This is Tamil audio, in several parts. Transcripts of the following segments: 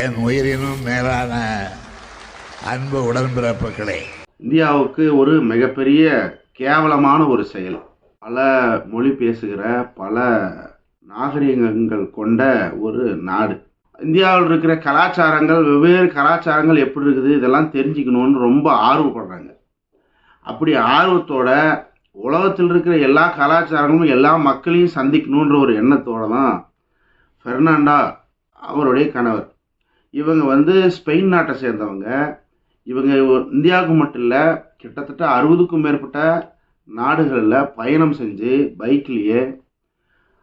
என் உயிரினும் மேலான அன்பு உடன்பிறப்புகளே. இந்தியாவுக்கு ஒரு மிகப்பெரிய கேவலமான ஒரு செயல். பல மொழி பேசுகிற பல நாகரிகங்கள் கொண்ட ஒரு நாடு. இந்தியாவில் இருக்கிற கலாச்சாரங்கள் வெவ்வேறு கலாச்சாரங்கள் எப்படி இருக்குது இதெல்லாம் தெரிஞ்சுக்கணும்னு ரொம்ப ஆர்வப்படுறாங்க. அப்படி ஆர்வத்தோட உலகத்தில் இருக்கிற எல்லா கலாச்சாரங்களும் எல்லா மக்களையும் சந்திக்கணுன்ற ஒரு எண்ணத்தோடு தான் ஃபெர்னாண்டா அவருடைய கணவர். இவங்க வந்து ஸ்பெயின் நாட்டை சேர்ந்தவங்க. இவங்க ஒரு- இந்தியாவுக்கு மட்டும் இல்லை கிட்டத்தட்ட அறுபதுக்கும் மேற்பட்ட நாடுகளில் பயணம் செஞ்சு பைக்லேயே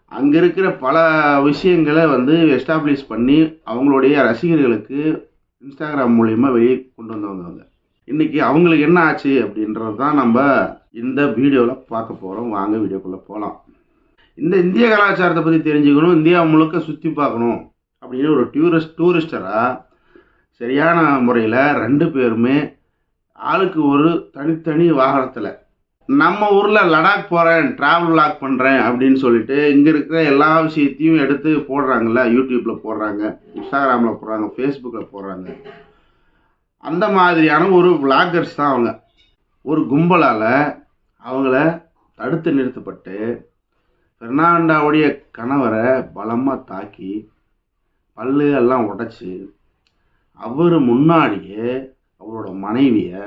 அங்கே இருக்கிற பல விஷயங்களை வந்து எஸ்டாப்ளிஷ் பண்ணி அவங்களுடைய ரசிகர்களுக்கு இன்ஸ்டாகிராம் மூலியமாக வெளியே கொண்டு வந்தவங்க அவங்க. இன்றைக்கி அவங்களுக்கு என்ன ஆச்சு அப்படின்றது தான் நம்ம இந்த வீடியோவில் பார்க்க போகிறோம் வாங்க வீடியோக்குள்ளே போகலாம் இந்த இந்திய கலாச்சாரத்தை பற்றி தெரிஞ்சுக்கணும். இந்தியா முழுக்க சுற்றி பார்க்கணும். அப்படின்னு ஒரு டூரிஸ்ட் டூரிஸ்டராக சரியான முறையில் ரெண்டு பேருமே ஆளுக்கு ஒரு தனித்தனி வாகனத்தில் நம்ம ஊரில் லடாக் போகிறேன் ட்ராவல் வ்ளாக் பண்ணுறேன் அப்படின்னு சொல்லிட்டு இங்கே இருக்கிற எல்லா விஷயத்தையும் எடுத்து போடுறாங்கல்ல யூடியூப்பில் போடுறாங்க இன்ஸ்டாகிராமில் போடுறாங்க ஃபேஸ்புக்கில் போடுறாங்க. அந்த மாதிரியான ஒரு விளாகர்ஸ் தான் அவங்க. ஒரு கும்பலால் அவங்கள தடுத்து நிறுத்தப்பட்டு பெர்னாண்டாவுடைய கணவரை பலமாக தாக்கி பல்லு எல்லாம் உடைச்சி அவர் முன்னாடியே அவரோட மனைவியை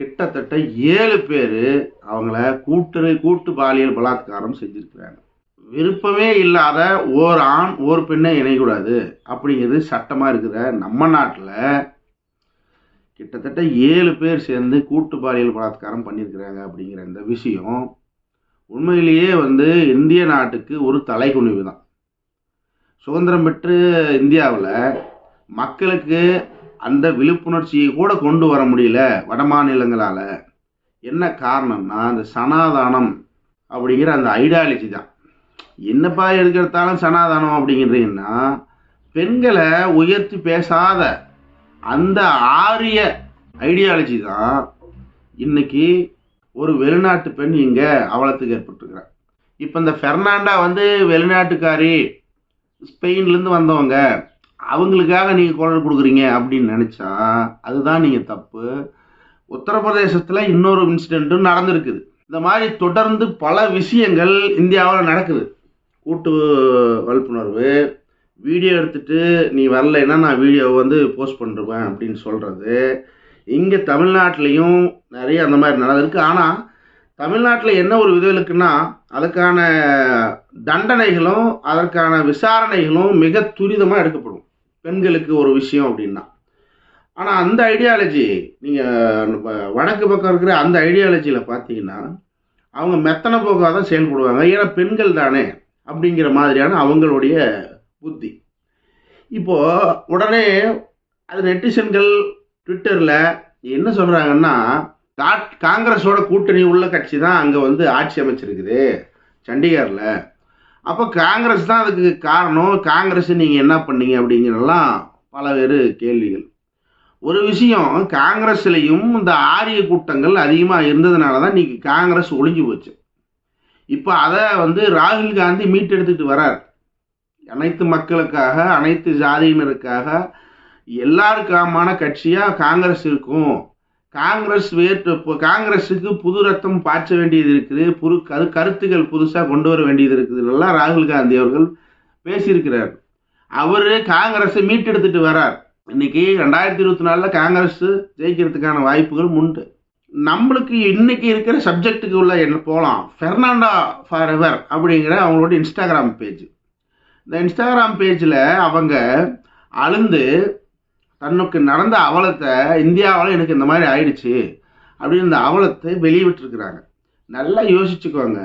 கிட்டத்தட்ட ஏழு பேர் அவங்கள கூட்டு கூட்டு பாலியல் பலாத்காரம் செஞ்சுருக்கிறாங்க. விருப்பமே இல்லாத ஓர் ஆண் ஓர் பெண்ணை இணையக்கூடாது அப்படிங்கிறது சட்டமாக இருக்கிற நம்ம நாட்டில் கிட்டத்தட்ட ஏழு பேர் சேர்ந்து கூட்டு பாலியல் பலாத்காரம் பண்ணியிருக்கிறாங்க அப்படிங்கிற இந்த விஷயம் உண்மையிலேயே வந்து இந்திய நாட்டுக்கு ஒரு தலைகுனிவு தான் சுதந்திரம் பெற்று இந்தியாவில் மக்களுக்கு அந்த விழிப்புணர்ச்சியை கூட கொண்டு வர முடியல வட மாநிலங்களால். என்ன காரணம்னா அந்த சனாதானம் அப்படிங்கிற அந்த ஐடியாலஜி தான். என்னப்பா எடுக்கிறதாலும் சனாதானம் அப்படிங்கிறீங்கன்னா பெண்களை உயர்த்தி பேசாத அந்த ஆரிய ஐடியாலஜி தான் இன்னைக்கு ஒரு வெளிநாட்டு பெண் இங்கே அவலத்துக்கு ஏற்பட்டிருக்கிறார். இப்போ இந்த ஃபெர்னாண்டா வந்து வெளிநாட்டுக்காரி ஸ்பெயின்லேருந்து வந்தவங்க அவங்களுக்காக நீங்கள் குரல் கொடுக்குறீங்க அப்படின்னு நினச்சா அதுதான் நீங்கள் தப்பு. உத்தரப்பிரதேசத்தில் இன்னொரு இன்சிடெண்ட்டும் நடந்திருக்குது. இந்த மாதிரி தொடர்ந்து பல விஷயங்கள் இந்தியாவில் நடக்குது. கூட்டு வல்புணர்வு வீடியோ எடுத்துட்டு நீ வரலைன்னா நான் வீடியோ வந்து போஸ்ட் பண்ணிருவேன் அப்படின்னு சொல்கிறது இங்கே தமிழ்நாட்டிலையும் நிறைய அந்த மாதிரி நடந்திருக்கு. ஆனால் தமிழ்நாட்டில் என்ன ஒரு விதிவிலக்குன்னா அதுக்கான தண்டனைகளும் அதற்கான விசாரணைகளும் மிக துரிதமாக எடுக்கப்படும். பெண்களுக்கு ஒரு விஷயம் அப்படின்னா. ஆனால் அந்த ஐடியாலஜி நீங்கள் வடக்கு பக்கம் இருக்கிற அந்த ஐடியாலஜியில் பார்த்தீங்கன்னா அவங்க மெத்தனை போக்காக தான் செயல்படுவாங்க. ஏன்னா பெண்கள் தானே அப்படிங்கிற மாதிரியான அவங்களுடைய புத்தி. இப்போது உடனே அது நெட்டிசன்கள் ட்விட்டரில் என்ன சொல்கிறாங்கன்னா காங்கிரஸோட கூட்டணி உள்ள கட்சி தான் அங்கே வந்து ஆட்சி அமைச்சிருக்குது சண்டிகரில். அப்போ காங்கிரஸ் தான் அதுக்கு காரணம். காங்கிரஸ் நீங்கள் என்ன பண்ணீங்க அப்படிங்கிறதெல்லாம் பல கேள்விகள். ஒரு விஷயம் காங்கிரஸ்லேயும் இந்த ஆரிய கூட்டங்கள் அதிகமாக இருந்ததுனால தான் இன்னைக்கு காங்கிரஸ் ஒழிஞ்சு போச்சு. இப்போ அதை வந்து ராகுல் காந்தி மீட்டெடுத்துட்டு வரார். அனைத்து மக்களுக்காக அனைத்து ஜாதியினருக்காக எல்லாருக்காமான கட்சியாக காங்கிரஸ் இருக்கும். காங்கிரஸ் வேற்று இப்போ காங்கிரஸுக்கு புது ரத்தம் பாய்ச்ச வேண்டியது இருக்குது புது கரு கருத்துக்கள் புதுசாக கொண்டு வர வேண்டியது இருக்குது. நல்லா ராகுல் காந்தி அவர்கள் பேசியிருக்கிறார். அவர் காங்கிரஸை மீட்டெடுத்துட்டு வரார். இன்னைக்கு ரெண்டாயிரத்தி இருபத்தி நாலில் காங்கிரஸ் ஜெயிக்கிறதுக்கான வாய்ப்புகள் உண்டு. நம்மளுக்கு இன்னைக்கு இருக்கிற சப்ஜெக்ட்டுக்கு உள்ள என்ன போகலாம் ஃபெர்னாண்டா ஃபார் எவர் அப்படிங்கிற அவங்களோட இன்ஸ்டாகிராம் பேஜ் இந்த இன்ஸ்டாகிராம் பேஜில் அவங்க அழுந்து தன்னுக்கு நடந்த அவலத்தை இந்தியாவில் எனக்கு இந்த மாதிரி ஆயிடுச்சு அப்படின்னு இந்த அவலத்தை வெளியிட்டிருக்கிறாங்க. நல்லா யோசிச்சுக்கோங்க.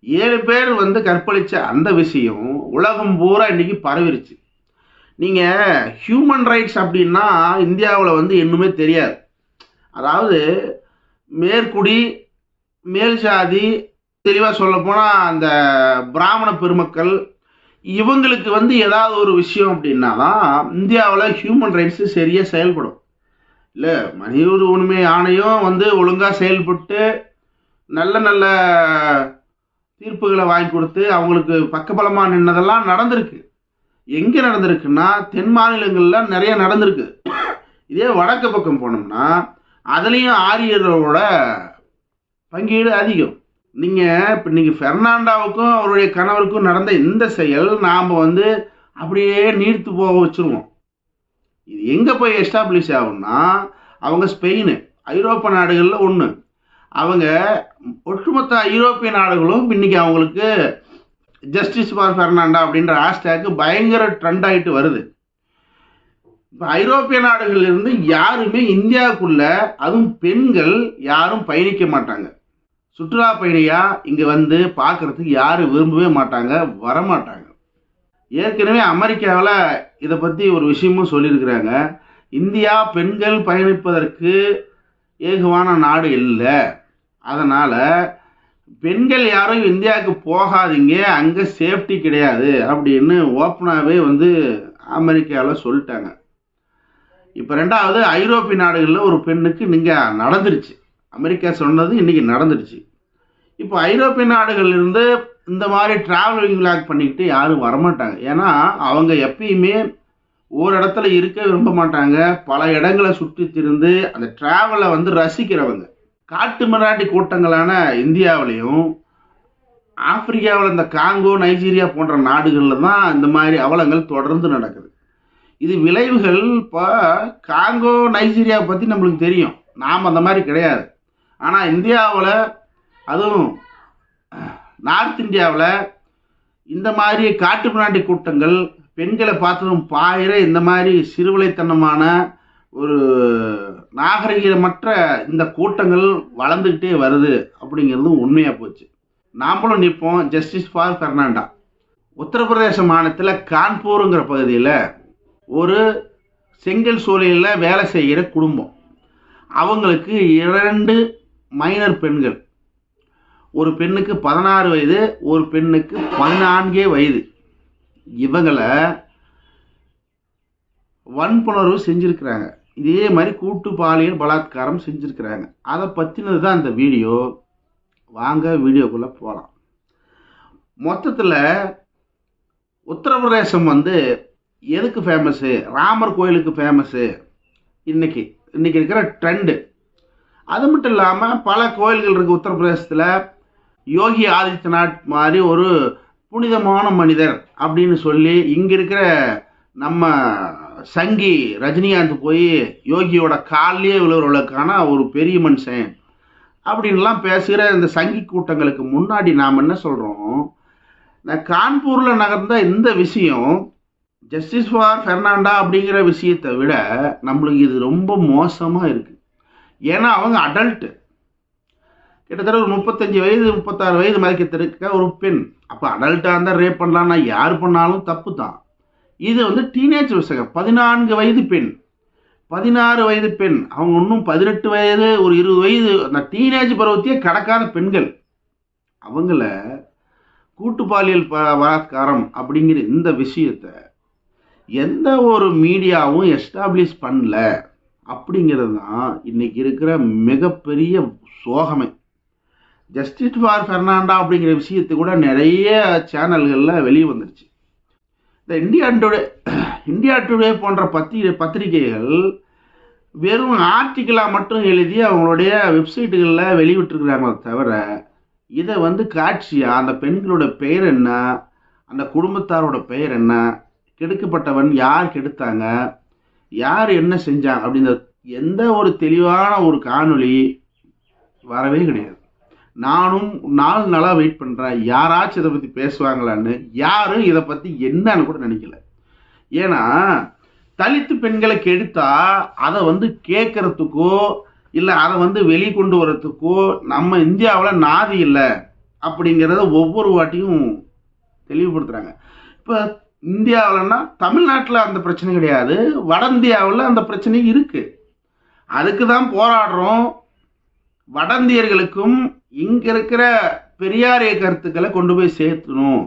ஏழு பேர் வந்து கற்பழித்த அந்த விஷயம் உலகம் பூரா இன்றைக்கி பரவிருச்சு. நீங்கள் ஹியூமன் ரைட்ஸ் அப்படின்னா இந்தியாவில் வந்து இன்னுமே தெரியாது. அதாவது மேற்குடி மேல் சாதி தெளிவாக சொல்லப்போனால் அந்த பிராமண பெருமக்கள் இவங்களுக்கு வந்து ஏதாவது ஒரு விஷயம் அப்படின்னா தான் இந்தியாவில் ஹியூமன் ரைட்ஸு சரியாக செயல்படும். இல்லை மனித உரிமை ஆணையம் வந்து ஒழுங்காக செயல்பட்டு நல்ல நல்ல தீர்ப்புகளை வாங்கி கொடுத்து அவங்களுக்கு பக்கபலமாக நின்னதெல்லாம் நடந்திருக்கு. எங்கே நடந்திருக்குன்னா தென் மாநிலங்களில் நிறைய நடந்திருக்கு. இதே வடக்கு பக்கம் போனோம்னா அதுலேயும் ஆரியரோட பங்கீடு அதிகம். நீங்கள் இப்போ நீங்கள் ஃபெர்னாண்டாவுக்கும் அவருடைய கணவருக்கும் நடந்த இந்த செயல் நாம் வந்து அப்படியே நீர்த்து போக வச்சுருவோம். இது எங்கே போய் எஸ்டாப்ளிஷ் ஆகும்னா அவங்க ஸ்பெயின் ஐரோப்பா நாடுகளில் ஒன்று அவங்க ஒட்டுமொத்த ஐரோப்பிய நாடுகளும் இன்னைக்கு அவங்களுக்கு ஜஸ்டிஸ் ஃபார் ஃபெர்னாண்டா அப்படின்ற ஹேஷ்டேக்கு பயங்கர ட்ரெண்ட் ஆகிட்டு வருது. இப்போ ஐரோப்பிய நாடுகள்லேருந்து யாருமே இந்தியாவுக்குள்ள அதுவும் பெண்கள் யாரும் பயணிக்க மாட்டாங்க. சுற்றுலா பயணியாக இங்கே வந்து பார்க்கறதுக்கு யாரும் விரும்பவே மாட்டாங்க வரமாட்டாங்க. ஏற்கனவே அமெரிக்காவில் இதை பற்றி ஒரு விஷயமும் சொல்லியிருக்கிறாங்க. இந்தியா பெண்கள் பயணிப்பதற்கு ஏகுவான நாடு இல்லை. அதனால் பெண்கள் யாரும் இந்தியாவுக்கு போகாதீங்க அங்கே சேஃப்டி கிடையாது அப்படின்னு ஓப்பனாகவே வந்து அமெரிக்காவில் சொல்லிட்டாங்க. இப்போ ரெண்டாவது ஐரோப்பிய நாடுகளில் ஒரு பெண்ணுக்கு நீங்கள் நடந்துருச்சு. அமெரிக்கா சொன்னது இன்றைக்கி நடந்துடுச்சு. இப்போ ஐரோப்பிய நாடுகள்லேருந்து இந்த மாதிரி ட்ராவலிங் விளாக் பண்ணிக்கிட்டு யாரும் வரமாட்டாங்க. ஏன்னா அவங்க எப்பயுமே ஒரு இடத்துல இருக்க விரும்ப மாட்டாங்க. பல இடங்களை சுற்றி திருந்து அந்த ட்ராவலை வந்து ரசிக்கிறவங்க. காட்டு மிராண்டி கூட்டங்களான இந்தியாவிலையும் ஆப்பிரிக்காவில் இந்த காங்கோ நைஜீரியா போன்ற நாடுகளில் தான் இந்த மாதிரி அவலங்கள் தொடர்ந்து நடக்குது. இது விளைவுகள் இப்போ காங்கோ நைஜீரியாவை பற்றி நம்மளுக்கு தெரியும். நாம் அந்த மாதிரி கிடையாது. ஆனால் இந்தியாவில் அதுவும் நார்த் இந்தியாவில் இந்த மாதிரி காட்டு மிராண்டி கூட்டங்கள் பெண்களை பார்த்ததும் பாயிர இந்த மாதிரி சிறுவலைத்தனமான ஒரு நாகரிகமற்ற இந்த கூட்டங்கள் வளர்ந்துக்கிட்டே வருது அப்படிங்கிறதும் உண்மையாக போச்சு. நாமளும் நிற்போம். ஜஸ்டிஸ் ஃபார் ஃபெர்னாண்டா உத்தரப்பிரதேச மாநிலத்தில் கான்பூருங்கிற பகுதியில் ஒரு செங்கல் சூழலில் வேலை செய்கிற குடும்பம். அவங்களுக்கு இரண்டு மைனர் பெண்கள். ஒரு பெண்ணுக்கு பதினாறு வயது ஒரு பெண்ணுக்கு பதினான்கே வயது. இவங்களை வன்புணர்வு செஞ்சுருக்கிறாங்க. இதே மாதிரி கூட்டு பாலியல் பலாத்காரம் செஞ்சுருக்கிறாங்க. அதை பற்றினது தான் இந்த வீடியோ. வாங்க வீடியோக்குள்ளே போகலாம் மொத்தத்தில் உத்தரப்பிரதேசம் வந்து எதுக்கு ஃபேமஸ்ஸு ராமர் கோயிலுக்கு ஃபேமஸ்ஸு இன்றைக்கி இன்றைக்கி இருக்கிற ட்ரெண்டு அது மட்டும் இல்லாமல் பல கோயில்கள் இருக்குது உத்தரப்பிரதேசத்தில். யோகி ஆதித்யநாத் மாதிரி ஒரு புனிதமான மனிதர் அப்படின்னு சொல்லி இங்கே இருக்கிற நம்ம சங்கி ரஜினிகாந்த் போய் யோகியோட காலிலே விழுவுறவளுக்கான ஒரு பெரிய மனுஷன். அப்படின்லாம் பேசுகிற இந்த சங்கி கூட்டங்களுக்கு முன்னாடி நாம் என்ன சொல்கிறோம் இந்த கான்பூரில் நகர்ந்த இந்த விஷயம் ஜஸ்டிஸ் ஃபார் ஃபெர்னாண்டா அப்படிங்கிற விஷயத்தை விட நம்மளுக்கு இது ரொம்ப மோசமாக இருக்குது ஏன்னா அவங்க அடல்ட்டு கிட்டத்தட்ட ஒரு முப்பத்தஞ்சு வயது முப்பத்தாறு வயது மதிக்கத்திருக்க ஒரு பெண். அப்போ அடல்ட்டாக இருந்தால் ரேப் பண்ணலான்னா யார் பண்ணாலும் தப்பு தான் இது வந்து டீனேஜ் விஷயம் பதினான்கு வயது பெண். பதினாறு வயது பெண். அவங்க இன்னும் பதினெட்டு வயது ஒரு இருபது வயது. அந்த டீனேஜ் பருவத்தையே கடக்காத பெண்கள். அவங்கள கூட்டு பாலியல் ப பலாத்காரம் அப்படிங்கிற இந்த விஷயத்தை எந்த ஒரு மீடியாவும் எஸ்டாப்ளிஷ் பண்ணல. அப்படிங்கிறது தான் இன்றைக்கி இருக்கிற மிகப்பெரிய சோகமே. ஜஸ்டிஸ் ஃபார் ஃபெர்னாண்டா அப்படிங்கிற விஷயத்து கூட நிறைய சேனல்களில் வெளியே வந்துருச்சு. இந்த இந்தியா டுடே இந்தியா டுடே போன்ற பத்தி பத்திரிகைகள் வெறும் ஆர்டிக்கிளாக மட்டும் எழுதி அவங்களுடைய வெப்சைட்டுகளில் வெளியிட்டிருக்கிறாங்களே தவிர இதை வந்து காட்சியாக அந்த பெண்களோட பெயர் என்ன அந்த குடும்பத்தாரோட பெயர் என்ன கெடுக்கப்பட்டவன் யார் கெடுத்தாங்க யார் என்ன செஞ்சாங்க அப்படின்ற எந்த ஒரு தெளிவான ஒரு காணொளி வரவே கிடையாது. நானும் நாலு நாளாக வெயிட் பண்ணுறேன் யாராச்சும் இதை பற்றி பேசுவாங்களான்னு யாரும் இதை பற்றி என்னன்னு கூட நினைக்கல. ஏன்னா தலித்து பெண்களை கெடுத்தா அதை வந்து கேட்கறதுக்கோ இல்லை அதை வந்து வெளிக்கொண்டு வர்றதுக்கோ நம்ம இந்தியாவில் நாதி இல்லை அப்படிங்கிறத ஒவ்வொரு வாட்டியும் தெளிவுபடுத்துகிறாங்க இப்போ இந்தியாவிலன்னா தமிழ்நாட்டில் அந்த பிரச்சனை கிடையாது. வட இந்தியாவில் அந்த பிரச்சனை இருக்குது அதுக்கு தான் போராடுறோம். வட இந்தியர்களுக்கும் இங்கே இருக்கிற பெரியாரிய கருத்துக்களை கொண்டு போய் சேர்த்தணும்.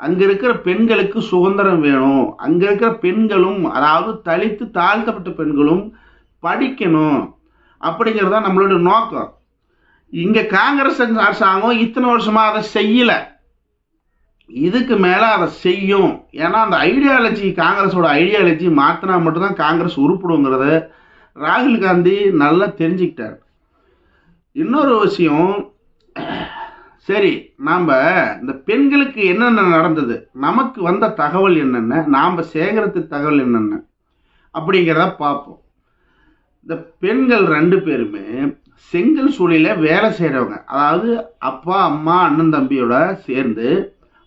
அங்கே இருக்கிற பெண்களுக்கு சுதந்திரம் வேணும். அங்கே இருக்கிற பெண்களும் அதாவது தலித்து தாழ்த்தப்பட்ட பெண்களும் படிக்கணும். அப்படிங்கிறது தான் நம்மளோட நோக்கம். இங்கே காங்கிரஸ் அரசாங்கம் இத்தனை வருஷமாக அதை செய்யலை. இதுக்கு மேலே அதை செய்யும். ஏன்னா அந்த ஐடியாலஜி காங்கிரஸோட ஐடியாலஜி மாற்றினா மட்டும்தான் காங்கிரஸ் உருப்பிடுங்கிறத ராகுல் காந்தி நல்லா தெரிஞ்சுக்கிட்டார். இன்னொரு விஷயம் சரி நாம் இந்த பெண்களுக்கு என்னென்ன நடந்தது? நமக்கு வந்த தகவல் என்னென்ன? நாம் சேகரித்த தகவல் என்னென்ன? அப்படிங்கிறத பார்ப்போம். இந்த பெண்கள் ரெண்டு பேருமே செங்கல் சூழலில் வேலை செய்கிறவங்க அதாவது அப்பா அம்மா அண்ணன் தம்பியோட சேர்ந்து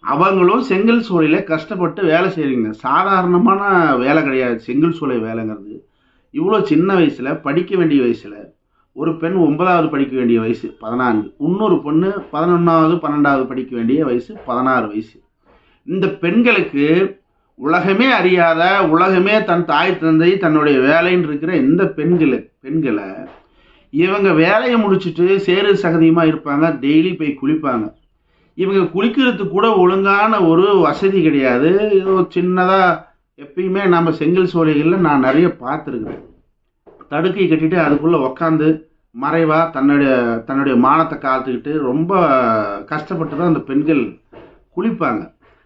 அவங்களும் செங்கல் சூளையில் கஷ்டப்பட்டு வேலை செய்கிறீங்க சாதாரணமான வேலை கிடையாது. செங்கல் சூளை வேலைங்கிறது. இவ்வளோ சின்ன வயசில் படிக்க வேண்டிய வயசில் ஒரு பெண் ஒன்பதாவது படிக்க வேண்டிய வயசு பதினான்கு. இன்னொரு பொண்ணு பதினொன்றாவது பன்னெண்டாவது படிக்க வேண்டிய வயசு பதினாறு வயசு. இந்த பெண்களுக்கு உலகமே அறியாத உலகமே தன் தாய் தந்தை தன்னுடைய வேலைன்னு இருக்கிற இந்த பெண்களை பெண்களை இவங்க வேலையை முடிச்சுட்டு சேரு சகதியமாக இருப்பாங்க டெய்லி போய் குளிப்பாங்க. இவங்க குளிக்கிறதுக்கு கூட ஒழுங்கான ஒரு வசதி கிடையாது. ஏதோ சின்னதாக எப்பயுமே நம்ம செங்கல் சோலைகளில் நான் நிறைய பார்த்துருக்குறேன். தடுக்கை கட்டிட்டு அதுக்குள்ளே உக்காந்து மறைவாக தன்னுடைய தன்னுடைய மானத்தை காத்துக்கிட்டு ரொம்ப கஷ்டப்பட்டு தான் அந்த பெண்கள் குளிப்பாங்க.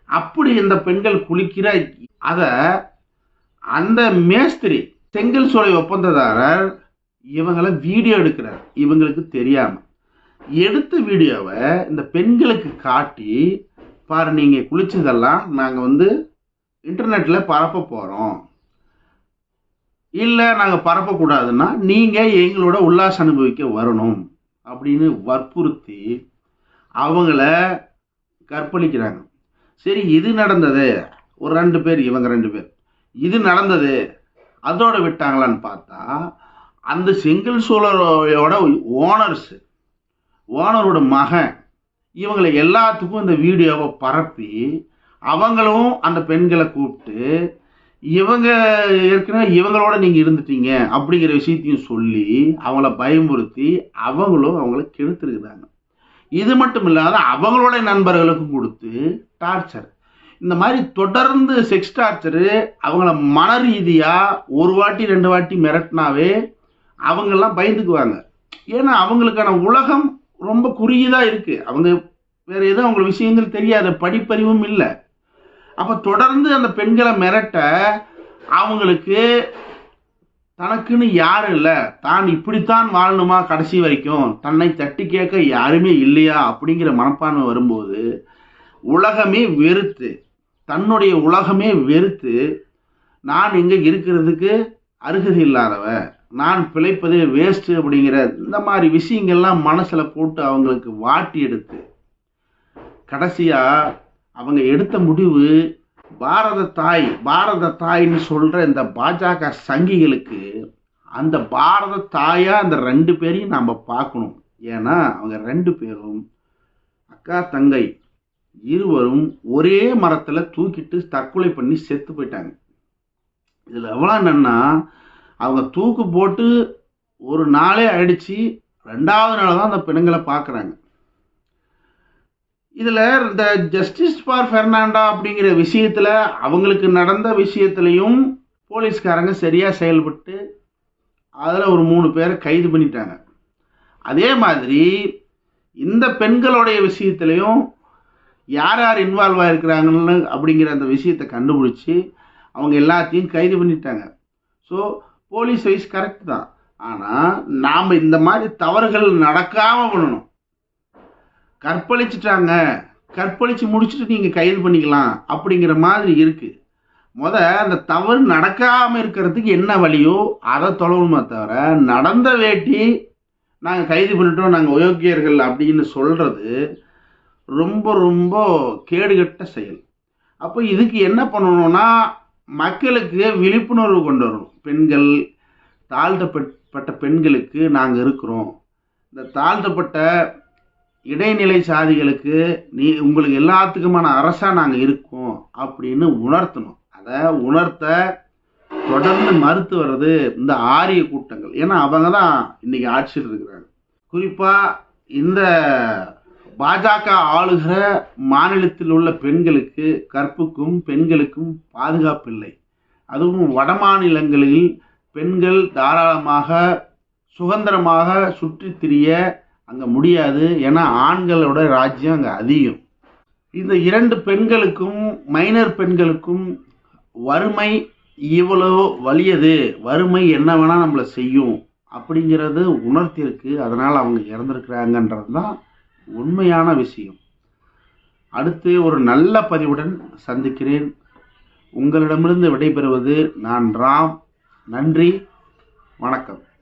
அப்படி இந்த பெண்கள் குளிக்கிற அதை அந்த மேஸ்திரி செங்கல் சோலை ஒப்பந்ததாரர் இவங்களை வீடியோ எடுக்கிறார். இவங்களுக்கு தெரியாமல் எடுத்த வீடியோவை இந்த பெண்களுக்கு காட்டி பாரு நீங்கள் குளிச்சதெல்லாம் நாங்கள் வந்து இன்டர்நெட்டில் பரப்ப போகிறோம் இல்லை நாங்கள் பரப்பக்கூடாதுன்னா நீங்கள் எங்களோட உல்லாசம் அனுபவிக்க வரணும் அப்படின்னு வற்புறுத்தி அவங்கள கற்பழிக்கிறாங்க. சரி இது நடந்தது. ஒரு ரெண்டு பேர் இவங்க ரெண்டு பேர். இது நடந்தது. அதோட விட்டாங்களான்னு பார்த்தா அந்த செங்கல் சோழரோட ஓனர்ஸு ஓனரோட மகன். இவங்களை எல்லாத்துக்கும் இந்த வீடியோவை பரப்பி அவங்களும் அந்த பெண்களை கூப்பிட்டு இவங்க ஏற்கனவே இவங்களோட நீங்கள் இருந்துட்டீங்க அப்படிங்கிற விஷயத்தையும் சொல்லி அவங்கள பயமுறுத்தி அவங்களும் அவங்கள கெடுத்துருக்குறாங்க. இது மட்டும் இல்லாத அவங்களோட நண்பர்களுக்கும் கொடுத்து டார்ச்சர். இந்த மாதிரி தொடர்ந்து செக்ஸ் டார்ச்சரு அவங்கள மன ரீதியாக ஒரு வாட்டி ரெண்டு வாட்டி மிரட்டினாவே அவங்கெல்லாம் பயந்துக்குவாங்க. ஏன்னா அவங்களுக்கான உலகம் ரொம்ப குறுகியதாக இருக்குது அவங்க வேறு எதுவும் அவங்களுக்கு விஷயங்கள் தெரியாத படிப்பறிவும் இல்லை. அப்போ தொடர்ந்து அந்த பெண்களை மிரட்ட அவங்களுக்கு தனக்குன்னு யாரும் இல்லை. தான் இப்படித்தான் வாழணுமா கடைசி வரைக்கும்? தன்னை தட்டி கேட்க யாருமே இல்லையா? அப்படிங்கிற மனப்பான்மை வரும்போது உலகமே வெறுத்து தன்னுடைய உலகமே வெறுத்து நான் இங்கே இருக்கிறதுக்கு அருகதை இல்லாதவன். நான் பிழைப்பது வேஸ்ட்டு அப்படிங்கிற இந்த மாதிரி விஷயங்கள்லாம் மனசில் போட்டு அவங்களுக்கு வாட்டி எடுத்து கடைசியாக அவங்க எடுத்த முடிவு பாரத தாய் பாரத தாய்ன்னு சொல்கிற இந்த பாஜக சங்கிகளுக்கு அந்த பாரத தாயாக அந்த ரெண்டு பேரையும் நாம் பார்க்கணும். ஏன்னா அவங்க ரெண்டு பேரும் அக்கா தங்கை இருவரும் ஒரே மரத்தில் தூக்கிட்டு தற்கொலை பண்ணி செத்து போயிட்டாங்க. இதில் எவ்வளோ என்னென்னா அவங்க தூக்கு போட்டு ஒரு நாளே அடித்து ரெண்டாவது நாள் தான் அந்த பெண்களை பார்க்குறாங்க. இதில் இந்த ஜஸ்டிஸ் ஃபார் ஃபெர்னாண்டா அப்படிங்கிற விஷயத்தில் அவங்களுக்கு நடந்த விஷயத்துலையும் போலீஸ்காரங்க சரியாக செயல்பட்டு அதில் ஒரு மூணு பேரை கைது பண்ணிட்டாங்க. அதே மாதிரி இந்த பெண்களுடைய விஷயத்துலையும் யார் யார் இன்வால்வ் ஆகிருக்கிறாங்கன்னு அப்படிங்கிற அந்த விஷயத்தை கண்டுபிடிச்சி அவங்க எல்லாத்தையும் கைது பண்ணிட்டாங்க. ஸோ போலீஸ் வைஸ் கரெக்ட் தான். ஆனால் நாம் இந்த மாதிரி தவறுகள் நடக்காமல் பண்ணணும். கற்பழிச்சிட்டாங்க. கற்பழித்து முடிச்சுட்டு நீங்கள் கைது பண்ணிக்கலாம் அப்படிங்கிற மாதிரி இருக்குது முத அந்த தவறு நடக்காமல் இருக்கிறதுக்கு என்ன வழியோ அதை தொலைவுமே தவிர நடந்த வேட்டி நாங்கள் கைது பண்ணிட்டோம் நாங்கள் அயோக்கியர்கள் அப்படின்னு சொல்கிறது ரொம்ப ரொம்ப கேடுகட்ட செயல். அப்போ இதுக்கு என்ன பண்ணணும்னா மக்களுக்கு விழிப்புணர்வு கொண்டு வரணும். பெண்கள் தாழ்த்தப்பட்ட பெண்களுக்கு நாங்கள் இருக்கிறோம். இந்த தாழ்த்தப்பட்ட இடைநிலை சாதிகளுக்கு நீ உங்களுக்கு எல்லாத்துக்குமான அரசாக நாங்கள் இருக்கோம் அப்படின்னு உணர்த்தணும். அதை உணர்த்த தொடர்ந்து மறுத்து வர்றது இந்த ஆரிய கூட்டங்கள். ஏன்னா அவங்க தான் இன்னைக்கு ஆட்சியில் இருக்கிறாங்க. குறிப்பாக இந்த பாஜக ஆளுகிற மாநிலத்தில் உள்ள பெண்களுக்கு கற்புக்கும் பெண்களுக்கும் பாதுகாப்பு இல்லை. அதுவும் வட மாநிலங்களில் பெண்கள் தாராளமாக சுதந்திரமாக சுற்றித் திரிய அங்கே முடியாது. ஏன்னா ஆண்களோட ராஜ்யம் அங்கே அதிகம். இந்த இரண்டு பெண்களுக்கும் மைனர் பெண்களுக்கும் வறுமை இவ்வளோ வலியது. வறுமை என்ன வேணால் நம்மளை செய்யும் அப்படிங்கிறது உணர்த்தியிருக்கு அதனால் அவங்க இறந்துருக்குறாங்கன்றது தான் உண்மையான விஷயம். அடுத்து ஒரு நல்ல பதிவுடன் சந்திக்கிறேன். உங்களிடமிருந்து விடைபெறுவது நான் ராம். நன்றி. வணக்கம்.